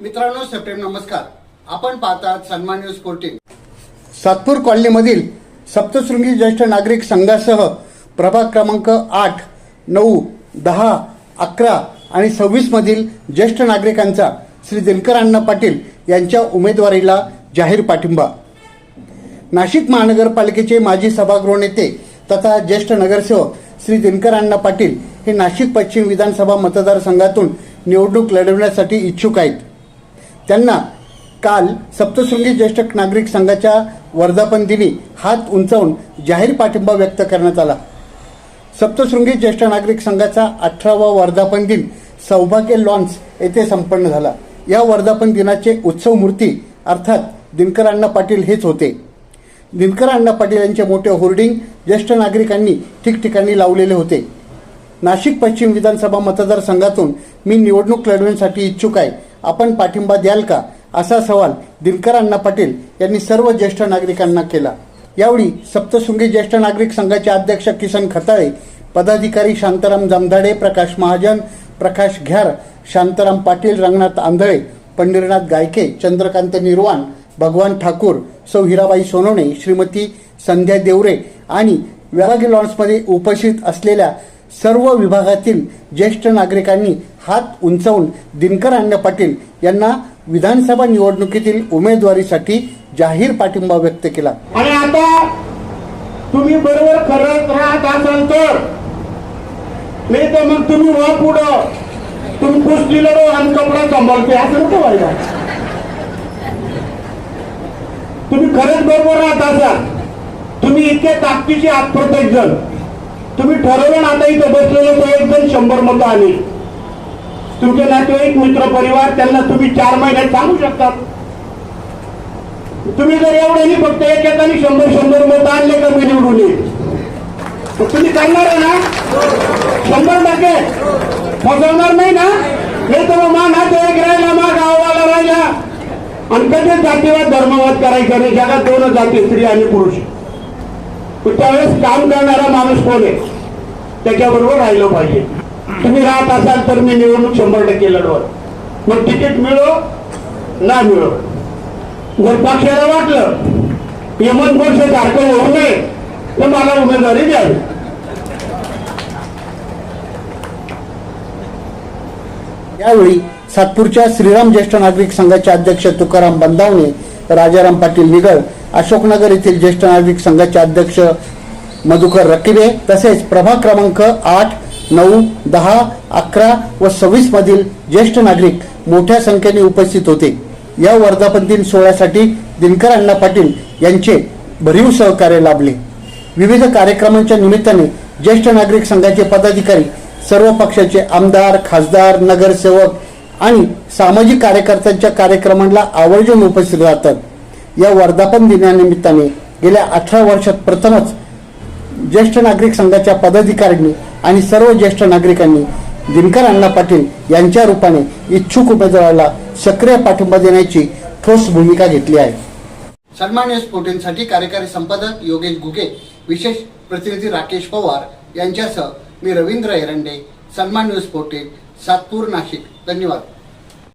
मित्रांनो सप्रेम नमस्कार. आपण पाहतात सन्मान न्यूज फोर्टीन. सातपूर कॉलनीमधील सप्तशृंगी ज्येष्ठ नागरिक संघासह प्रभाग क्रमांक आठ नऊ दहा अकरा आणि सव्वीसमधील ज्येष्ठ नागरिकांचा श्री दिनकर अण्णा पाटील यांच्या उमेदवारीला जाहीर पाठिंबा. नाशिक महानगरपालिकेचे माजी सभागृह नेते तथा ज्येष्ठ नगरसेवक श्री दिनकर अण्णा पाटील हे नाशिक पश्चिम विधानसभा मतदारसंघातून निवडणूक लढवण्यासाठी इच्छुक आहेत. त्यांना काल सप्तशृंगी ज्येष्ठ नागरिक संघाच्या वर्धापन दिनी हात उंचावून जाहीर पाठिंबा व्यक्त करण्यात आला. सप्तशृंगी ज्येष्ठ नागरिक संघाचा अठरावा वर्धापन दिन सौभाग्य लॉन्स येथे संपन्न झाला. या वर्धापन दिनाचे उत्सव मूर्ती अर्थात दिनकर अण्णा पाटील हेच होते. दिनकर अण्णा पाटील यांचे मोठे होर्डिंग ज्येष्ठ नागरिकांनी ठिकठिकाणी लावलेले होते. नाशिक पश्चिम विधानसभा मतदारसंघातून मी निवडणूक लढवण्यासाठी इच्छुक आहे. आपण पाठिंबा द्याल का? असा सवाल दिनकर अण्णा पाटील यांनी सर्व ज्येष्ठ नागरिकांना केला. यावेळी सप्तशृंगी ज्येष्ठ नागरिक संघाचे अध्यक्ष किसन खताळे पदाधिकारी शांताराम जमधाडे प्रकाश महाजन प्रकाश घ्यार शांताराम पाटील रंगनाथ आंधळे पंढरीनाथ गायके चंद्रकांत निर्वाण भगवान ठाकूर सौ हिराबाई सोनवणे श्रीमती संध्या देवरे आणि व्यारागी लॉन्समध्ये उपस्थित असलेल्या सर्व विभागातील ज्येष्ठ नागरिकांनी हात उंचावून दिनकर अण्णा पाटील यांना विधानसभा निवडणुकीतील उमेदवारीसाठी जाहीर पाठिंबा व्यक्त केला. आणि आता तुम्ही बरोबर करत राहत असाल तर नाही तर मग तुम्ही वा पुढं. तुम्ही कुस्ती लढो आणि कपडा सांभाळते असं नको व्हायला. तुम्ही खरंच बरोबर राहत असाल. तुम्ही इतके ताकदीचे आहात प्रत्येक जण. तुम्ही ठरवलं ना आता इथं बसलेले तो एक जण शंभर मतं आले तुमचे नातेवाईक मित्र परिवार त्यांना तुम्ही चार महिन्यात सांगू शकतात. तुम्ही जर एवढं फक्त एक एकाने शंभर शंभर मत आणले का मी निवडून येईल? तुम्ही करणार आहे ना? शंभर टक्के. फसवणार नाही ना? हे तर मग मा नातेवाईक राहिला मा गाववाला राहिला. आणि कधीच जातीवाद धर्मवाद करायचा? नाही जगात दोनच जाती स्त्री आणि पुरुष. पण त्यावेळेस काम करणारा माणूस कोण आहे? त्याच्याबरोबर राहिलं पाहिजे. तुम्ही राहत असाल तर मी निवडणूक शंभर टक्के लढवत मग तिकीट मिळो ना मिळो. जर पक्षाला वाटलं यमन गोडसे सारखं होऊ नये तर मला उमेदवारी द्यावी. यावेळी सातपूरच्या श्रीराम ज्येष्ठ नागरिक संघाचे अध्यक्ष तुकाराम बंदावणे राजाराम पाटील निगळ अशोकनगर येथील ज्येष्ठ नागरिक संघाचे अध्यक्ष मधुकर रकिबे तसेच प्रभाग क्रमांक आठ नऊ दहा अकरा व सव्वीस मधील ज्येष्ठ नागरिक मोठ्या संख्येने उपस्थित होते. या वर्धापन दिन सोहळ्यासाठी दिनकर अण्णा पाटील यांचे भरीव सहकार्य लाभले. विविध कार्यक्रमांच्या निमित्ताने ज्येष्ठ नागरिक संघाचे पदाधिकारी सर्व पक्षाचे आमदार खासदार नगरसेवक आणि सामाजिक कार्यकर्त्यांच्या कार्यक्रमांना आवर्जून उपस्थित राहतात. या वर्धापन दिनानिमित्ताने गेल्या अठरा वर्षात प्रथमच ज्येष्ठ नागरिक संघाच्या पदाधिकाऱ्यांनी आणि सर्व ज्येष्ठ नागरिकांनी दिनकर अण्णा पाटील यांच्या रूपाने इच्छुक उमेदवाराला सक्रिय पाठिंबा देण्याची ठोस भूमिका घेतली आहे. सन्मान न्यूज फोर्टीनसाठी कार्यकारी संपादक योगेश गुगे विशेष प्रतिनिधी राकेश पवार यांच्यासह मी रवींद्र एरंडे सन्मान न्यूज फोर्टीन सातपूर नाशिक. धन्यवाद.